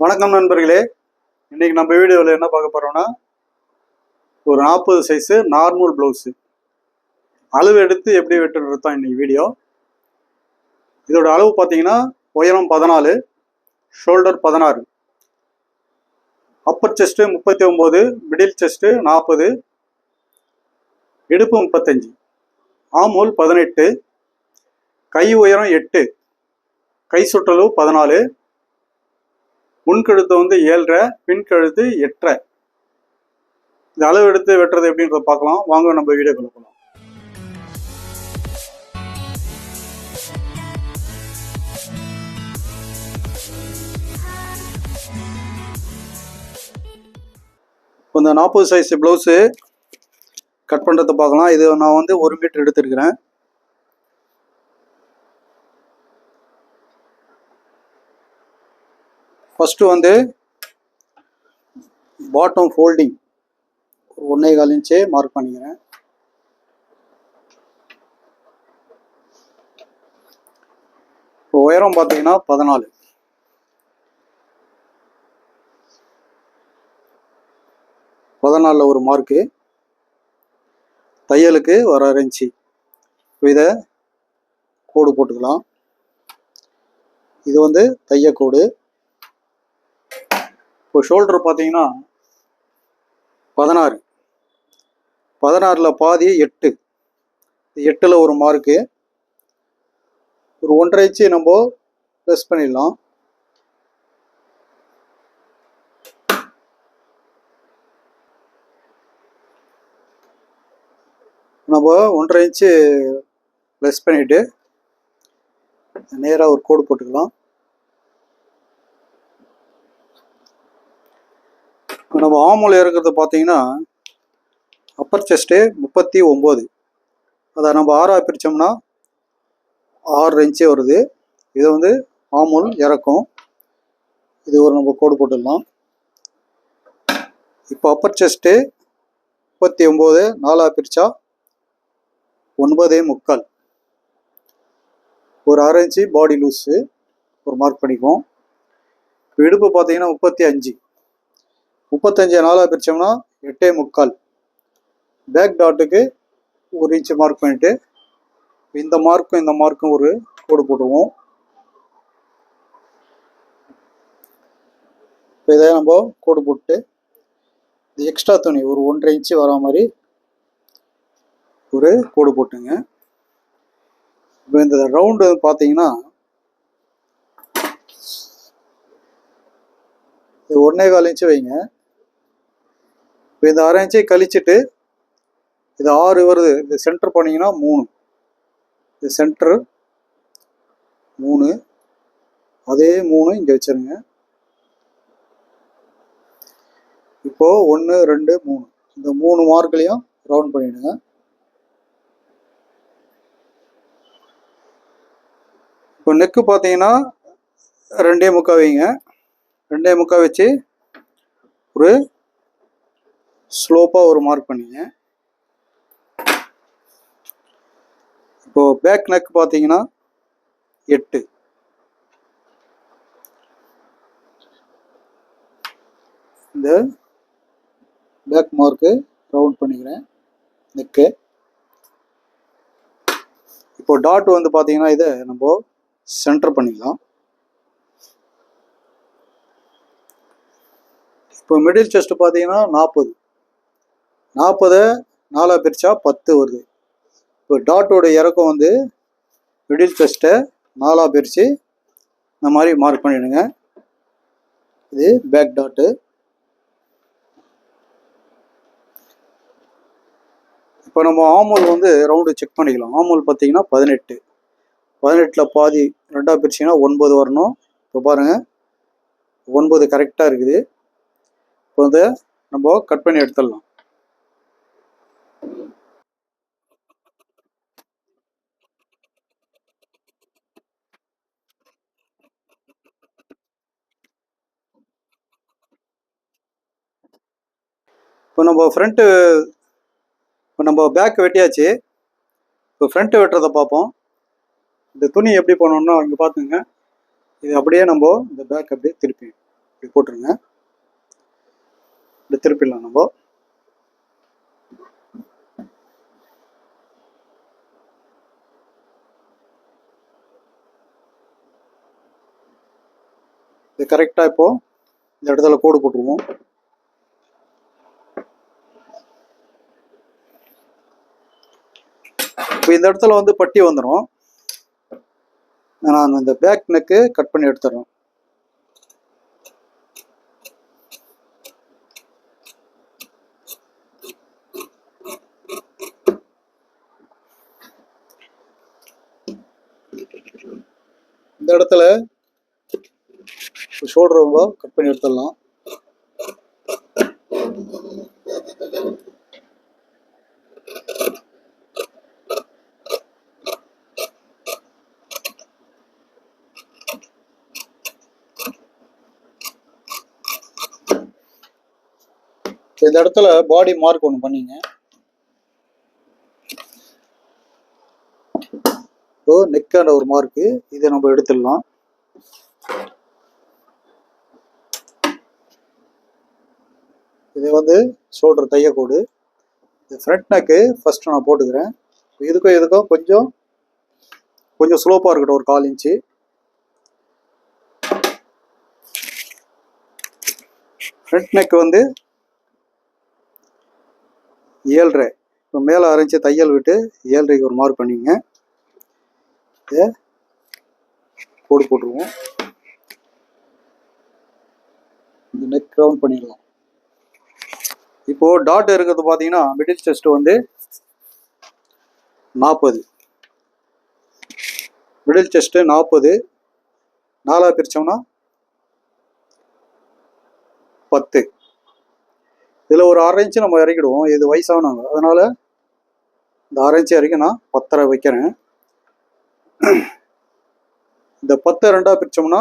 வணக்கம் நண்பர்களே. இன்னைக்கு நம்ம வீடியோவில் என்ன பார்க்க போகிறோம்னா ஒரு நாற்பது சைஸு நார்மல் ப்ளவுஸு அளவு எடுத்து எப்படி வெட்டுறது தான் இன்றைக்கி வீடியோ. இதோட அளவு பார்த்தீங்கன்னா உயரம் பதினாலு ஷோல்டர் பதினாறு. அப்பர் செஸ்ட்டு முப்பத்தி ஒம்பது மிடில் செஸ்ட்டு நாற்பது இடுப்பு முப்பத்தஞ்சு ஆம்ஹோல் பதினெட்டு கை உயரம் எட்டு கை சுற்றளவு பதினாலு முன்கழுத்து வந்து ஏழரை பின்கழுத்து எட்டரை. இந்த அளவு எடுத்து வெட்டுறது எப்படின்றத பார்க்கலாம். வாங்க நம்ம வீடியோ கொடுக்கலாம் இந்த நாற்பது சைஸ் ப்ளவுஸு கட் பண்ணுறத பார்க்கலாம். இது நான் வந்து ஒரு மீட்டர் எடுத்துருக்கிறேன். ஃபஸ்ட்டு வந்து பாட்டம் ஃபோல்டிங் ஒன்றே கால் இன்ச்சே மார்க் பண்ணிக்கிறேன். இப்போ உயரம் பார்த்தீங்கன்னா பதினாலு. பதினாலில் ஒரு மார்க்கு தையலுக்கு ஒரு அரை இன்ச்சு. இதை கோடு போட்டுக்கலாம். இது வந்து தையக்கோடு. இப்போ ஷோல்டர் பார்த்தீங்கன்னா பதினாறு. பதினாறில் பாதி எட்டு. எட்டில் ஒரு மார்க்கு ஒரு ஒன்றரை இன்ச்சு நம்ம ப்ளஸ் பண்ணிடலாம். நம்ம ஒன்றரை இன்ச்சு ப்ளஸ் பண்ணிவிட்டு நேராக ஒரு கோடு போட்டுக்கலாம். இப்போ நம்ம ஆமூல் இறக்குறது பார்த்தீங்கன்னா அப்பர் செஸ்ட்டு முப்பத்தி ஒம்பது. அதை நம்ம ஆறாக பிரித்தோம்னா ஆறு இன்ச்சே வருது. இதை வந்து ஆமூல் இறக்கும். இது ஒரு நம்ம கோடு போட்டுடலாம். இப்போ அப்பர் செஸ்ட்டு முப்பத்தி ஒம்பது நாலாக பிரித்தா ஒன்பதே முக்கால். ஒரு அரை இன்ச்சு பாடி லூஸு ஒரு மார்க் பண்ணிக்குவோம். இப்போ இடுப்பு பார்த்தீங்கன்னா முப்பத்தி அஞ்சு. முப்பத்தஞ்சு நாளாக பிரித்தோம்னா எட்டே முக்கால். பேக் டாட்டுக்கு ஒரு இன்ச்சு மார்க் பண்ணிட்டு இந்த மார்க்கும் இந்த மார்க்கும் ஒரு கோடு போட்டுருவோம். இப்போ இதை நம்ம கோடு போட்டு இது எக்ஸ்ட்ரா துணி ஒரு ஒன்றரை இன்ச்சு வரா மாதிரி ஒரு கோடு போட்டுங்க. இப்போ இந்த ரவுண்டு பார்த்தீங்கன்னா இது ஒன்றே கால் இன்ச்சு வைங்க. இப்போ இந்த அரை இன்ச்சை கழிச்சிட்டு இது ஆறு வருது. இது சென்டர் போனீங்கன்னா மூணு. இது சென்டர் மூணு. அதே மூணு இங்கே வச்சிருங்க. இப்போ ஒன்று ரெண்டு மூணு. இந்த மூணு மார்க்லையும் ரவுண்ட் பண்ணிவிடுங்க இப்போ நெக்கு பார்த்தீங்கன்னா ரெண்டே முக்கா வைங்க. ரெண்டே முக்கா வச்சு ஒரு ஸ்லோப்பாக ஒரு மார்க் பண்ணிங்க. இப்போ பேக் நெக் பார்த்தீங்கன்னா எட்டு. இந்த பேக் மார்க்கு ரவுண்ட் பண்ணிக்கிறேன். நெக்கு இப்போ டாட் வந்து பார்த்தீங்கன்னா இதை நம்ம சென்டர் பண்ணிக்கலாம். இப்போ மிடில் செஸ்ட் பார்த்தீங்கன்னா நாற்பது நாற்பதை நாலாக பிரித்தா பத்து வருது. இப்போ டாட்டோட இறக்கம் வந்து மிடில் செஸ்ட்டை நாலாக பிரித்து இந்த மாதிரி மார்க் பண்ணிடுங்க. இது பேக் டாட்டு இப்போ நம்ம ஆமூல் வந்து ரவுண்டு செக் பண்ணிக்கலாம். ஆமூல் பார்த்தீங்கன்னா பதினெட்டு. பதினெட்டில் பாதி ரெண்டாக பிரிச்சிங்கன்னா ஒன்பது வரணும். இப்போ பாருங்கள் ஒன்பது கரெக்டாக இருக்குது. இப்போ வந்து நம்ம கட் பண்ணி எடுத்துடலாம். இப்போ நம்ம ஃப்ரண்ட்டு இப்போ நம்ம பேக் வெட்டியாச்சு. இப்போ ஃப்ரண்ட்டு வெட்டுறதை பார்ப்போம். இந்த துணி எப்படி பண்ணணும்னா இங்கே பார்த்துங்க இது அப்படியே நம்ம இந்த பேக் அப்படியே திருப்பி இப்படி போட்டுருங்க. இப்படி திருப்பிடலாம் நம்ம. இது கரெக்டாக இப்போ இந்த இடத்துல கோடு போட்டுருவோம். இப்போ இந்த இடத்துல வந்து பட்டி வந்துடும் நான் இந்த பேக் நெக்கு கட் பண்ணி எடுத்துடுறோம் இந்த இடத்துல ஷோல்டர் ரொம்ப கட் பண்ணி எடுத்துடலாம். ஸோ இந்த இடத்துல பாடி மார்க் ஒன்று பண்ணிங்க. இப்போ நெக்கான ஒரு மார்க்கு இதை நம்ம எடுத்துடலாம். இது வந்து ஷோல்டர் தையக்கோடு இது ஃப்ரண்ட் நெக்கு ஃபஸ்ட்டு நான் போட்டுக்கிறேன். இதுக்கும் இதுக்கும் கொஞ்சம் கொஞ்சம் ஸ்லோப்பாக இருக்கட்டும் ஒரு கால் இன்ச்சு ஃப்ரண்ட் நெக் வந்து ஏழ்ரை. இப்போ மேலே ஆரம்பித்து தையல் விட்டு ஏழ்ரைக்கு ஒரு மார்க் பண்ணிங்க இதை கோடு போட்டுருவோம். இந்த நெக் ரவுண்ட் பண்ணிடலாம். இப்போ டாட் இருக்கிறது பார்த்தீங்கன்னா மிடில் செஸ்ட் வந்து நாற்பது மிடில் செஸ்ட்டு நாற்பது நாலாக பிரிச்சோம்னா பத்து. இதில் ஒரு அரை இன்ச்சு நம்ம இறக்கிடுவோம். இது வயசானவங்க. அதனால் இந்த அரை இன்ச்சு வரைக்கும் நான் பத்தரை வைக்கிறேன். இந்த பத்து ரெண்டாக பிரிச்சோம்னா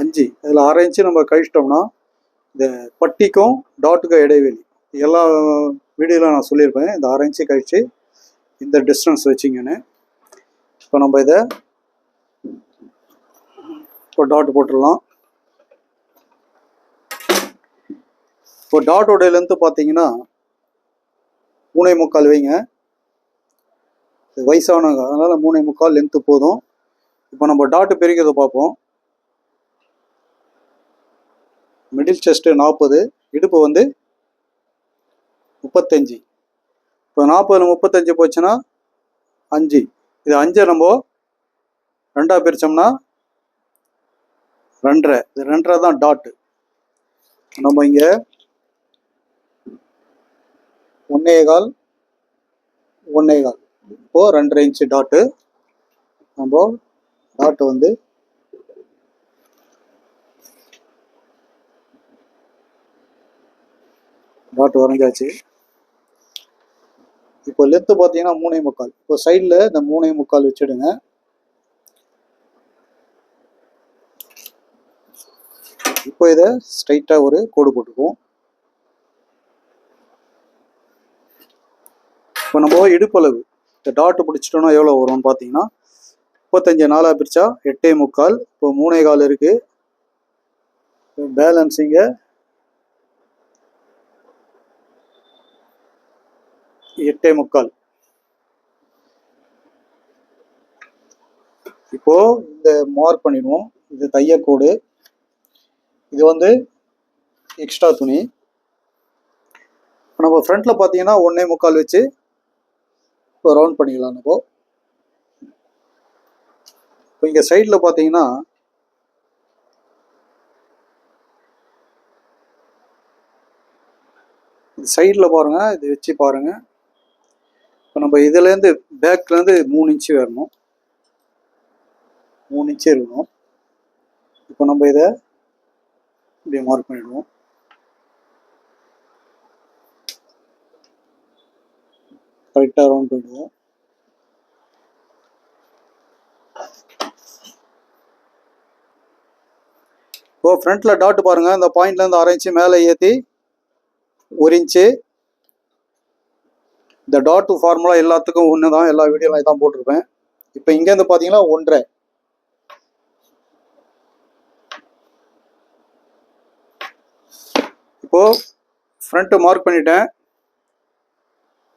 அஞ்சு. இதில் அரை இன்ச்சு நம்ம கழிச்சிட்டோம்னா இந்த பட்டிக்கும் டாட்டுக்கும் இடைவெளி. எல்லா வீடியோவில் நான் சொல்லியிருப்பேன். இந்த அரை இன்ச்சு கழித்து இந்த டிஸ்டன்ஸ் வச்சிங்கன்னு. இப்போ நம்ம இதை இப்போ டாட் போட்டுடலாம். இப்போ டாட்டோட லென்த்து பார்த்தீங்கன்னா மூணே முக்கால் வைங்க. வயசானவங்க அதனால் மூணே முக்கால் லென்த்து போதும். இப்போ நம்ம டாட்டு பிரிக்கிறத பார்ப்போம். மிடில் செஸ்ட்டு நாற்பது இடுப்பு வந்து முப்பத்தஞ்சு. இப்போ நாற்பதுல முப்பத்தஞ்சு போச்சுன்னா அஞ்சு. இது அஞ்சை நம்ம ரெண்டாக பிரித்தோம்னா ரெண்டரை. இது ரெண்டரை தான் டாட்டு நம்ம இங்கே ஒன்னே கால் ஒன்னே கால் இப்போ ரெண்டரை இன்ச்சு டாட்டு நம்ம டாட்டு வந்து டாட் வரைஞ்சாச்சு. இப்போ லெத்து பார்த்தீங்கன்னா மூணே முக்கால். இப்போ சைடில் இந்த மூணே முக்கால் வச்சுடுங்க. இப்போ இதை ஸ்ட்ரைட்டாக ஒரு கோடு போட்டுக்குவோம். இப்போ நம்ம இடுப்பளவு இந்த டாட்டு பிடிச்சிட்டோம்னா எவ்வளோ வரும்னு பார்த்தீங்கன்னா முப்பத்தஞ்சு நாளாக பிரித்தா எட்டே முக்கால். இப்போ மூணே கால் இருக்குது பேலன்ஸிங்க எட்டே முக்கால். இப்போ இந்த மார்க் பண்ணிடுவோம். இது தையக்கோடு. இது வந்து எக்ஸ்ட்ரா துணி. இப்போ நம்ம ஃப்ரண்ட்ல பார்த்தீங்கன்னா ஒன்னே முக்கால் வச்சு இப்போ ரவுண்ட் பண்ணிக்கலாம் நம்ம. இப்போ இங்கே சைடில் பார்த்தீங்கன்னா சைடில் பாருங்கள் இது வச்சு பாருங்கள் இப்போ நம்ம இதுலேருந்து பேக்லேருந்து மூணு இன்ச்சு வரணும். மூணு இன்ச்சு இருக்கணும். இப்போ நம்ம இதை இப்படி மார்க் பண்ணிடுவோம். கரெக்டாக ரவுண்ட் பண்ணிடுவோம் இப்போ ஃப்ரண்ட்டில் டாட் பாருங்க. இந்த பாயிண்ட்லேருந்து அரை இன்ச்சு மேலே ஏற்றி ஒரு இன்ச்சு இந்த டாட் ஃபார்முலா எல்லாத்துக்கும் ஒன்று தான் எல்லா வீடியோலாம் இதான் போட்டிருப்பேன். இப்போ இங்கேருந்து பார்த்தீங்கன்னா ஒன்றரை. இப்போது ஃப்ரண்ட்டு மார்க் பண்ணிட்டேன்.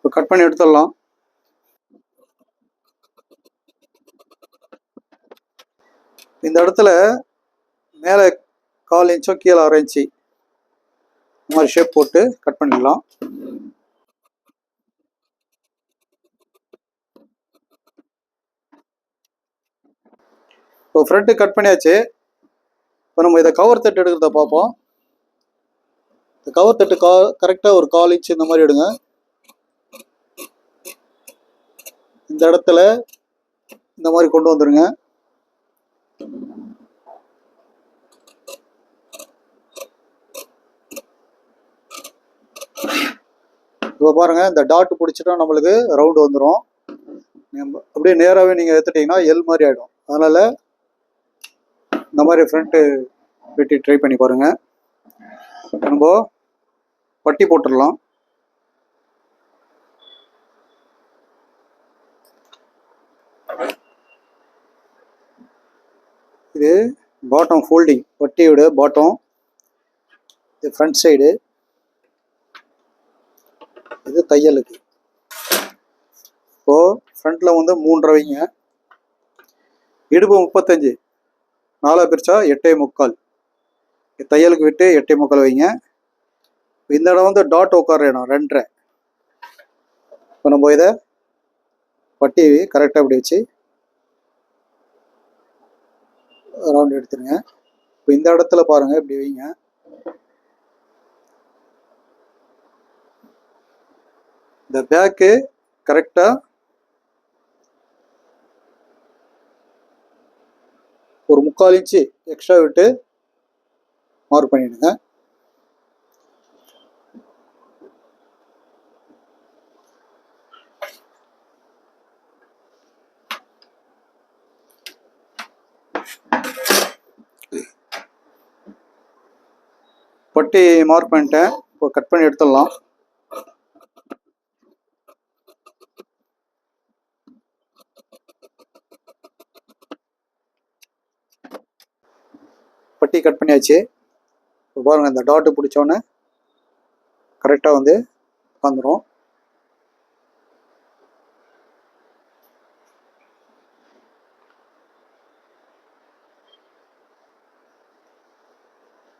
இப்போ கட் பண்ணி எடுத்துடலாம். இந்த இடத்துல மேலே கால் இன்ச்சோ கீழே அரை இன்ச்சு இந்த மாதிரி ஷேப் போட்டு கட் பண்ணிக்கலாம் இப்போ ஃப்ரண்ட்டு கட் பண்ணியாச்சு. இப்போ நம்ம இதை கவர் தட்டு எடுக்கிறத பார்ப்போம். இந்த கவர் தட்டு கா கரெக்டாக ஒரு கால் இன்ச் இந்த மாதிரி எடுங்க. இந்த இடத்துல இந்த மாதிரி கொண்டு வந்துருங்க. இப்போ பாருங்க இந்த டாட் பிடிச்சிட்டா நம்மளுக்கு ரவுண்டு வந்துடும் அப்படியே நேராகவே நீங்கள் எடுத்துட்டீங்கன்னா எல் மாதிரி ஆகிடும் அதனால் இந்த மாதிரி ஃப்ரண்ட்டு வெட்டி ட்ரை பண்ணி பாருங்க. நம்ம பட்டி போட்டுடலாம். இது பாட்டம் ஃபோல்டிங் பட்டியோட பாட்டம் இது ஃப்ரண்ட் சைடு இது தையலுக்கு. இப்போ ஃப்ரண்ட்ல வந்து மூன்றரை வைங்க. இடுப்பு முப்பத்தஞ்சு. நாலா பிரிச்சா எட்டே முக்கால். தையலுக்கு விட்டு எட்டே முக்கால் வைங்க. இந்த இடம் வந்து டாட் உட்கார இடம் ரெண்டரை. இப்போ நம்ம இதை பட்டி கரெக்டாக இப்படி வச்சு ரவுண்ட் எடுத்துருங்க. இப்போ இந்த இடத்துல பாருங்க இப்படி வைங்க. இந்த பேக்கு கரெக்டாக ஒரு முக்கால் இன்ச்சு எக்ஸ்ட்ரா விட்டு மார்க் பண்ணிடுங்க. பட்டி மார்க் பண்ணிட்டேன். இப்போ கட் பண்ணி எடுத்துடலாம். பட்டி கட் பண்ணியாச்சு. இப்போ பாருங்கள் இந்த டாட்டு பிடிச்சோன்னே கரெக்டாக வந்து உட்காந்துரும்.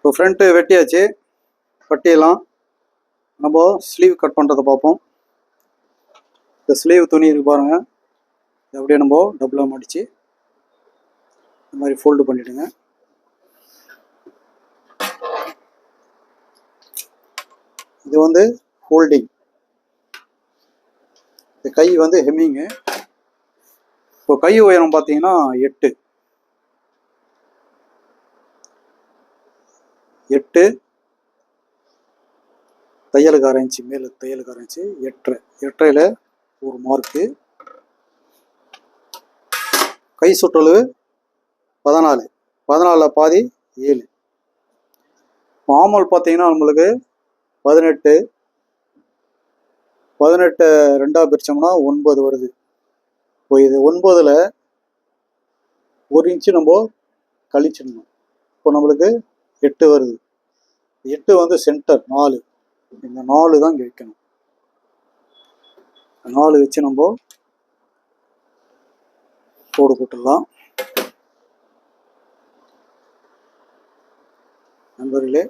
இப்போ ஃப்ரண்ட்டு வெட்டியாச்சு. பட்டியெல்லாம் நம்ம ஸ்லீவ் கட் பண்ணுறதை பார்ப்போம். இந்த ஸ்லீவ் துணி இருக்கு பாருங்கள் அப்படியே நம்ம டபுளாக மடித்து இந்த மாதிரி ஃபோல்டு பண்ணிவிடுங்க இது வந்து ஹோல்டிங் இந்த கை வந்து ஹெம்மிங்கு இப்போ கை உயரம் பார்த்தீங்கன்னா எட்டு. எட்டு. தையலுக்கு ஆரம்பிச்சு மேலே தையலுக்கு ஆரம்பிச்சு எட்டரை. எட்டரையில் ஒரு மார்க்கு. கை சுற்றளவு பதினாலு. பதினாலில் பாதி ஏழு. மாமல் பார்த்தீங்கன்னா நம்மளுக்கு பதினெட்டு. பதினெட்டு ரெண்டாக பிரித்தோம்னா ஒன்பது வருது. இப்போ இது ஒன்பதில் ஒரு இன்ச்சு நம்ம கழிச்சிடணும். இப்போ நம்மளுக்கு எட்டு வருது. எட்டு வந்து சென்டர் நாலு. இந்த நாலு தான் இங்கே வைக்கணும் நாலு வச்சு நம்ம கோடு போட்டுடலாம். நண்பர்களே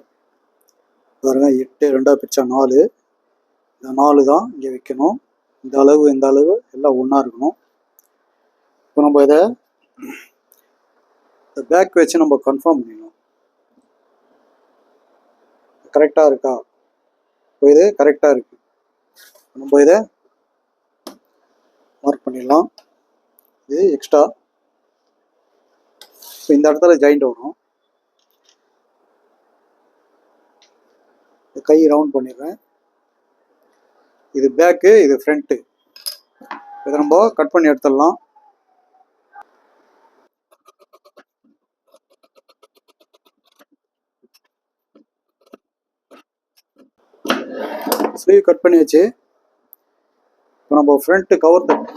பாருங்க எட்டு ரெண்டாக பிரிச்சா நாலு. இந்த நாலு தான் இங்கே வைக்கணும். இந்த அளவு இந்த அளவு எல்லாம் ஒன்றா இருக்கணும். இப்போ நம்ம இதை இந்த பேக் வச்சு நம்ம கன்ஃபார்ம் பண்ணிடலாம். கரெக்டாக இருக்கா? இப்போ இது கரெக்டாக இருக்கு. நம்ம இதை மார்க் பண்ணிடலாம். இது எக்ஸ்ட்ரா இப்போ இந்த இடத்துல ஜாயிண்ட் வரும். கை ரவுண்ட் பண்ணிடுறேன். இது பேக்கு இது ஃப்ரண்ட்டு இதை நம்ம கட் பண்ணி எடுத்துடலாம். ஸ்லீவ் கட் பண்ணியாச்சு இப்போ நம்ம ஃப்ரண்ட்டு கவர் தட்டு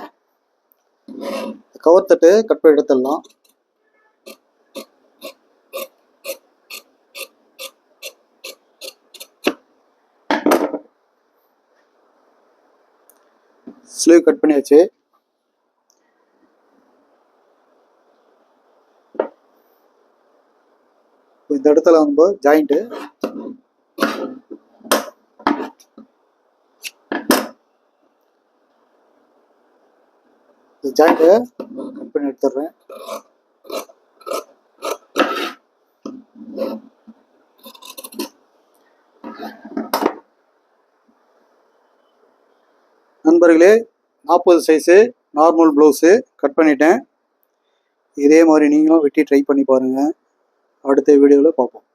கவர் தட்டு கட் பண்ணி எடுத்துடலாம். ஸ்லீவ் கட் பண்ணியாச்சு இந்த இடத்துல வந்து ஜாயிண்ட்டு இந்த ஜாயிண்ட்டை கட் பண்ணி எடுத்துடுறேன். நண்பர்களே நாற்பது சைஸு நார்மல் ப்ளவுஸு கட் பண்ணிட்டேன். இதே மாதிரி நீங்களும் வெட்டி ட்ரை பண்ணி பாருங்கள் அடுத்த வீடியோவில் பார்ப்போம்.